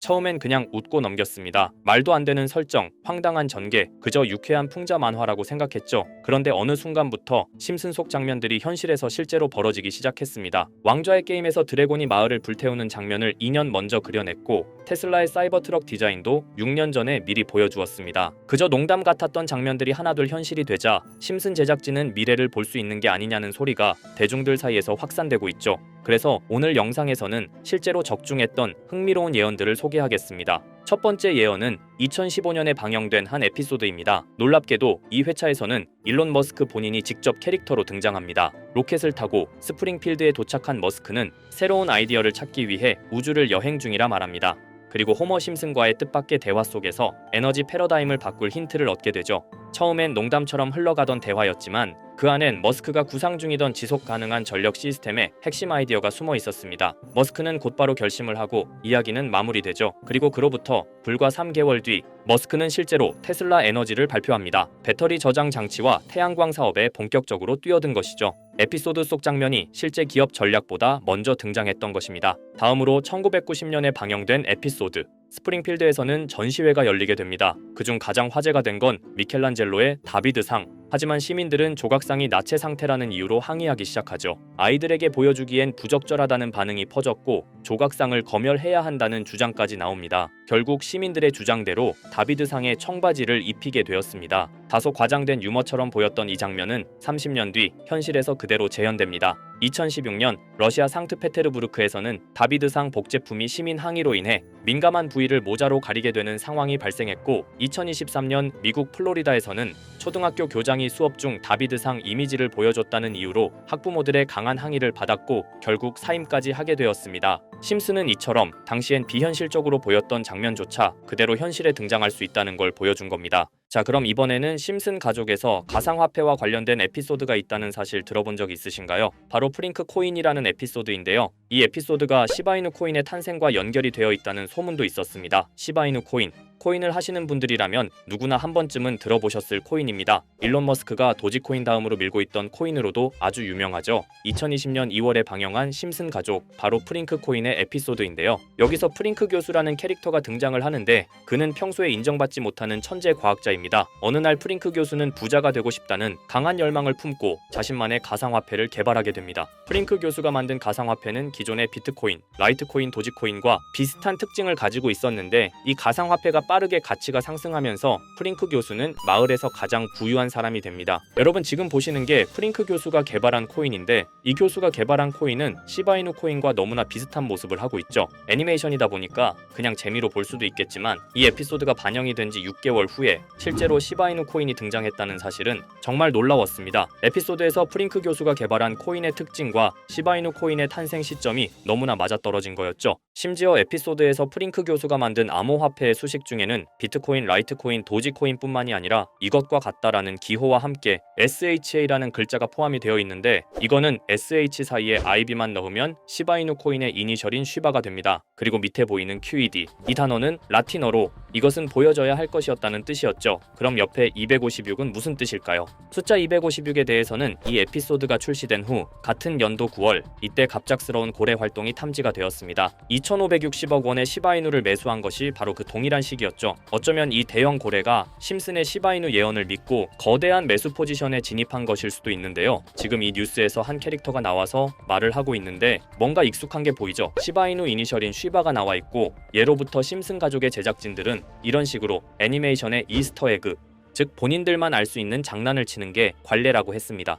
처음엔 그냥 웃고 넘겼습니다. 말도 안 되는 설정, 황당한 전개, 그저 유쾌한 풍자 만화라고 생각했죠. 그런데 어느 순간부터 심슨 속 장면들이 현실에서 실제로 벌어지기 시작했습니다. 왕좌의 게임에서 드래곤이 마을을 불태우는 장면을 2년 먼저 그려냈고 테슬라의 사이버 트럭 디자인도 6년 전에 미리 보여주었습니다. 그저 농담 같았던 장면들이 하나둘 현실이 되자 심슨 제작진은 미래를 볼 수 있는 게 아니냐는 소리가 대중들 사이에서 확산되고 있죠. 그래서 오늘 영상에서는 실제로 적중했던 흥미로운 예언들을 소개 하겠습니다. 첫 번째 예언은 2015년에 방영된 한 에피소드입니다. 놀랍게도 이 회차에서는 일론 머스크 본인이 직접 캐릭터로 등장합니다. 로켓을 타고 스프링필드에 도착한 머스크는 새로운 아이디어를 찾기 위해 우주를 여행 중이라 말합니다. 그리고 호머 심슨과의 뜻밖의 대화 속에서 에너지 패러다임을 바꿀 힌트를 얻게 되죠. 처음엔 농담처럼 흘러가던 대화였지만 그 안엔 머스크가 구상 중이던 지속 가능한 전력 시스템의 핵심 아이디어가 숨어 있었습니다. 머스크는 곧바로 결심을 하고 이야기는 마무리되죠. 그리고 그로부터 불과 3개월 뒤 머스크는 실제로 테슬라 에너지를 발표합니다. 배터리 저장 장치와 태양광 사업에 본격적으로 뛰어든 것이죠. 에피소드 속 장면이 실제 기업 전략보다 먼저 등장했던 것입니다. 다음으로 1990년에 방영된 에피소드 스프링필드에서는 전시회가 열리게 됩니다. 그중 가장 화제가 된 건 미켈란젤로의 다비드상. 하지만 시민들은 조각상이 나체 상태라는 이유로 항의하기 시작하죠. 아이들에게 보여주기엔 부적절하다는 반응이 퍼졌고 조각상을 검열해야 한다는 주장까지 나옵니다. 결국 시민들의 주장대로 다비드상의 청바지를 입히게 되었습니다. 다소 과장된 유머처럼 보였던 이 장면은 30년 뒤 현실에서 그대로 재현됩니다. 2016년 러시아 상트페테르부르크에서는 다비드상 복제품이 시민 항의로 인해 민감한 부위를 모자로 가리게 되는 상황이 발생했고 2023년 미국 플로리다에서는 초등학교 교장이 수업 중 다비드상 이미지를 보여줬다는 이유로 학부모들의 강한 항의를 받았고 결국 사임까지 하게 되었습니다. 심슨은 이처럼 당시엔 비현실적으로 보였던 장면조차 그대로 현실에 등장할 수 있다는 걸 보여준 겁니다. 자, 그럼 이번에는 심슨 가족에서 가상화폐와 관련된 에피소드가 있다는 사실 들어본 적 있으신가요? 바로 프링크 코인이라는 에피소드인데요. 이 에피소드가 시바이누 코인의 탄생과 연결이 되어 있다는 소문도 있었습니다. 시바이누 코인. 코인을 하시는 분들이라면 누구나 한 번쯤은 들어보셨을 코인입니다. 일론 머스크가 도지코인 다음으로 밀고 있던 코인으로도 아주 유명하죠. 2020년 2월에 방영한 심슨 가족, 바로 프링크 코인의 에피소드인데요. 여기서 프링크 교수라는 캐릭터가 등장을 하는데 그는 평소에 인정받지 못하는 천재 과학자입니다. 어느 날 프링크 교수는 부자가 되고 싶다는 강한 열망을 품고 자신만의 가상화폐를 개발하게 됩니다. 프링크 교수가 만든 가상화폐는 기존의 비트코인, 라이트코인, 도지코인과 비슷한 특징을 가지고 있었는데 이 가상화폐가 빠르게 가치가 상승하면서 프링크 교수는 마을에서 가장 부유한 사람이 됩니다. 여러분 지금 보시는 게 프링크 교수가 개발한 코인인데 이 교수가 개발한 코인은 시바이누 코인과 너무나 비슷한 모습을 하고 있죠. 애니메이션이다 보니까 그냥 재미로 볼 수도 있겠지만 이 에피소드가 반영이 된 지 6개월 후에 실제로 시바이누 코인이 등장했다는 사실은 정말 놀라웠습니다. 에피소드에서 프링크 교수가 개발한 코인의 특징과 시바이누 코인의 탄생 시점이 너무나 맞아떨어진 거였죠. 심지어 에피소드에서 프링크 교수가 만든 암호화폐의 수식 중에는 비트코인, 라이트코인, 도지코인뿐만이 아니라 이것과 같다라는 기호와 함께 SHA라는 글자가 포함이 되어 있는데 이거는 SH 사이에 IB만 넣으면 시바이누 코인의 이니셜인 쉬바가 됩니다. 그리고 밑에 보이는 QED 이 단어는 라틴어로 이것은 보여져야 할 것이었다는 뜻이었죠. 그럼 옆에 256은 무슨 뜻일까요? 숫자 256에 대해서는 이 에피소드가 출시된 후 같은 연도 9월 이때 갑작스러운 고래 활동이 탐지가 되었습니다. 2,560억 원의 시바이누를 매수한 것이 바로 그 동일한 시기였죠. 어쩌면 이 대형 고래가 심슨의 시바이누 예언을 믿고 거대한 매수 포지션에 진입한 것일 수도 있는데요. 지금 이 뉴스에서 한 캐릭터가 나와서 말을 하고 있는데 뭔가 익숙한 게 보이죠. 시바이누 이니셜인 쉬바가 나와 있고 예로부터 심슨 가족의 제작진들은 이런 식으로 애니메이션의 이스터 에그 즉 본인들만 알 수 있는 장난을 치는 게 관례라고 했습니다.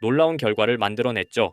놀라운 결과를 만들어냈죠.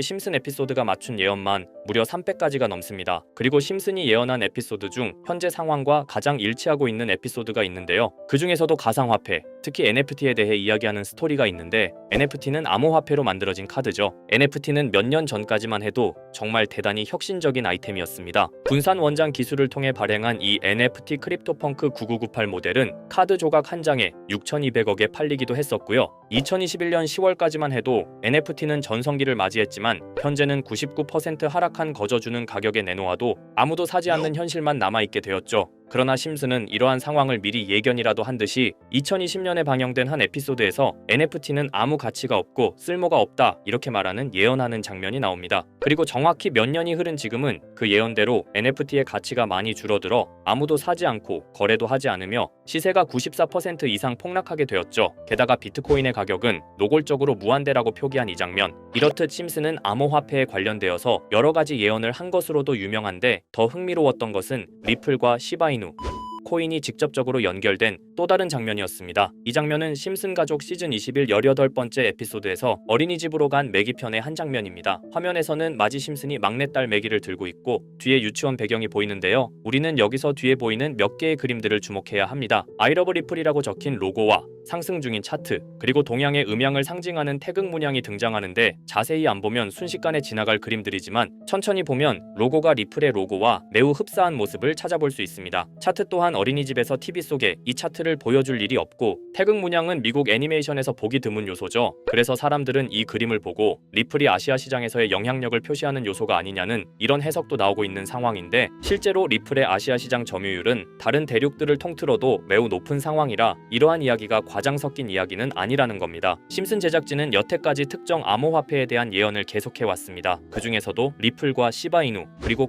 지금까지 심슨 에피소드가 맞춘 예언만 무려 300가지가 넘습니다. 그리고 심슨이 예언한 에피소드 중 현재 상황과 가장 일치하고 있는 에피소드가 있는데요. 그 중에서도 가상화폐, 특히 NFT에 대해 이야기하는 스토리가 있는데 NFT는 암호화폐로 만들어진 카드죠. NFT는 몇 년 전까지만 해도 정말 대단히 혁신적인 아이템이었습니다. 분산 원장 기술을 통해 발행한 이 NFT 크립토펑크 9998 모델은 카드 조각 한 장에 6,200억에 팔리기도 했었고요. 2021년 10월까지만 해도 NFT는 전성기를 맞이했지만 현재는 99% 하락한 거저주는 가격에 내놓아도 아무도 사지 않는 현실만 남아있게 되었죠. 그러나 심슨은 이러한 상황을 미리 예견이라도 한 듯이 2020년에 방영된 한 에피소드에서 NFT는 아무 가치가 없고 쓸모가 없다 이렇게 말하는 예언하는 장면이 나옵니다. 그리고 정확히 몇 년이 흐른 지금은 그 예언대로 NFT의 가치가 많이 줄어들어 아무도 사지 않고 거래도 하지 않으며 시세가 94% 이상 폭락하게 되었죠. 게다가 비트코인의 가격은 노골적으로 무한대라고 표기한 이 장면. 이렇듯 심슨은 암호화폐에 관련되어서 여러 가지 예언을 한 것으로도 유명한데 더 흥미로웠던 것은 리플과 시바이누 코인이 직접적으로 연결된 또 다른 장면이었습니다. 이 장면은 심슨 가족 시즌 21 18번째 에피소드에서 어린이집으로 간 매기 편의 한 장면입니다. 화면에서는 마지 심슨이 막내딸 매기를 들고 있고 뒤에 유치원 배경이 보이는데요. 우리는 여기서 뒤에 보이는 몇 개의 그림들을 주목해야 합니다. 아이러브 리플이라고 적힌 로고와 상승 중인 차트, 그리고 동양의 음양을 상징하는 태극 문양이 등장하는데 자세히 안 보면 순식간에 지나갈 그림들이지만 천천히 보면 로고가 리플의 로고와 매우 흡사한 모습을 찾아볼 수 있습니다. 차트 또한 어린이집에서 TV 속에 이 차트를 보여줄 일이 없고 태극 문양은 미국 애니메이션에서 보기 드문 요소죠. 그래서 사람들은 이 그림을 보고 리플이 아시아 시장에서의 영향력을 표시하는 요소가 아니냐는 이런 해석도 나오고 있는 상황인데 실제로 리플의 아시아 시장 점유율은 다른 대륙들을 통틀어도 매우 높은 상황이라 이러한 이야기가 과장 섞인 이야기는 아니라는 겁니다. 심슨 제작진은 여태까지 특정 암호화폐에 대한 예언을 계속해 왔습니다. 그 중에서도 리플과 시바이누 그리고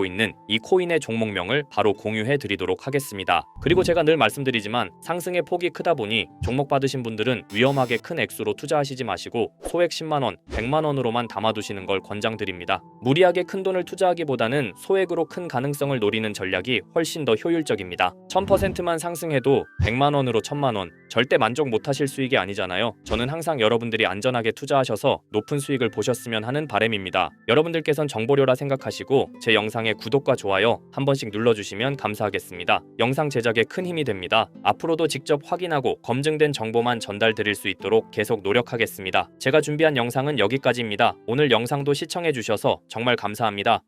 있는 이 코인의 종목명을 바로 공유해 드리도록 하겠습니다. 그리고 제가 늘 말씀드리지만 상승의 폭이 크다 보니 종목 받으신 분들은 위험하게 큰 액수로 투자하시지 마시고 소액 10만 원, 100만 원으로만 담아두시는 걸 권장드립니다. 무리하게 큰 돈을 투자하기보다는 소액으로 큰 가능성을 노리는 전략이 훨씬 더 효율적입니다. 1000%만 상승해도 100만 원으로 1000만 원 절대 만족 못하실 수익이 아니잖아요. 저는 항상 여러분들이 안전하게 투자하셔서 높은 수익을 보셨으면 하는 바람입니다. 여러분들께선 정보료라 생각하시고 제 영상 에 구독과 좋아요 한 번씩 눌러주시면 감사하겠습니다. 영상 제작에 큰 힘이 됩니다. 앞으로도 직접 확인하고 검증된 정보만 전달드릴 수 있도록 계속 노력하겠습니다. 제가 준비한 영상은 여기까지입니다. 오늘 영상도 시청해주셔서 정말 감사합니다.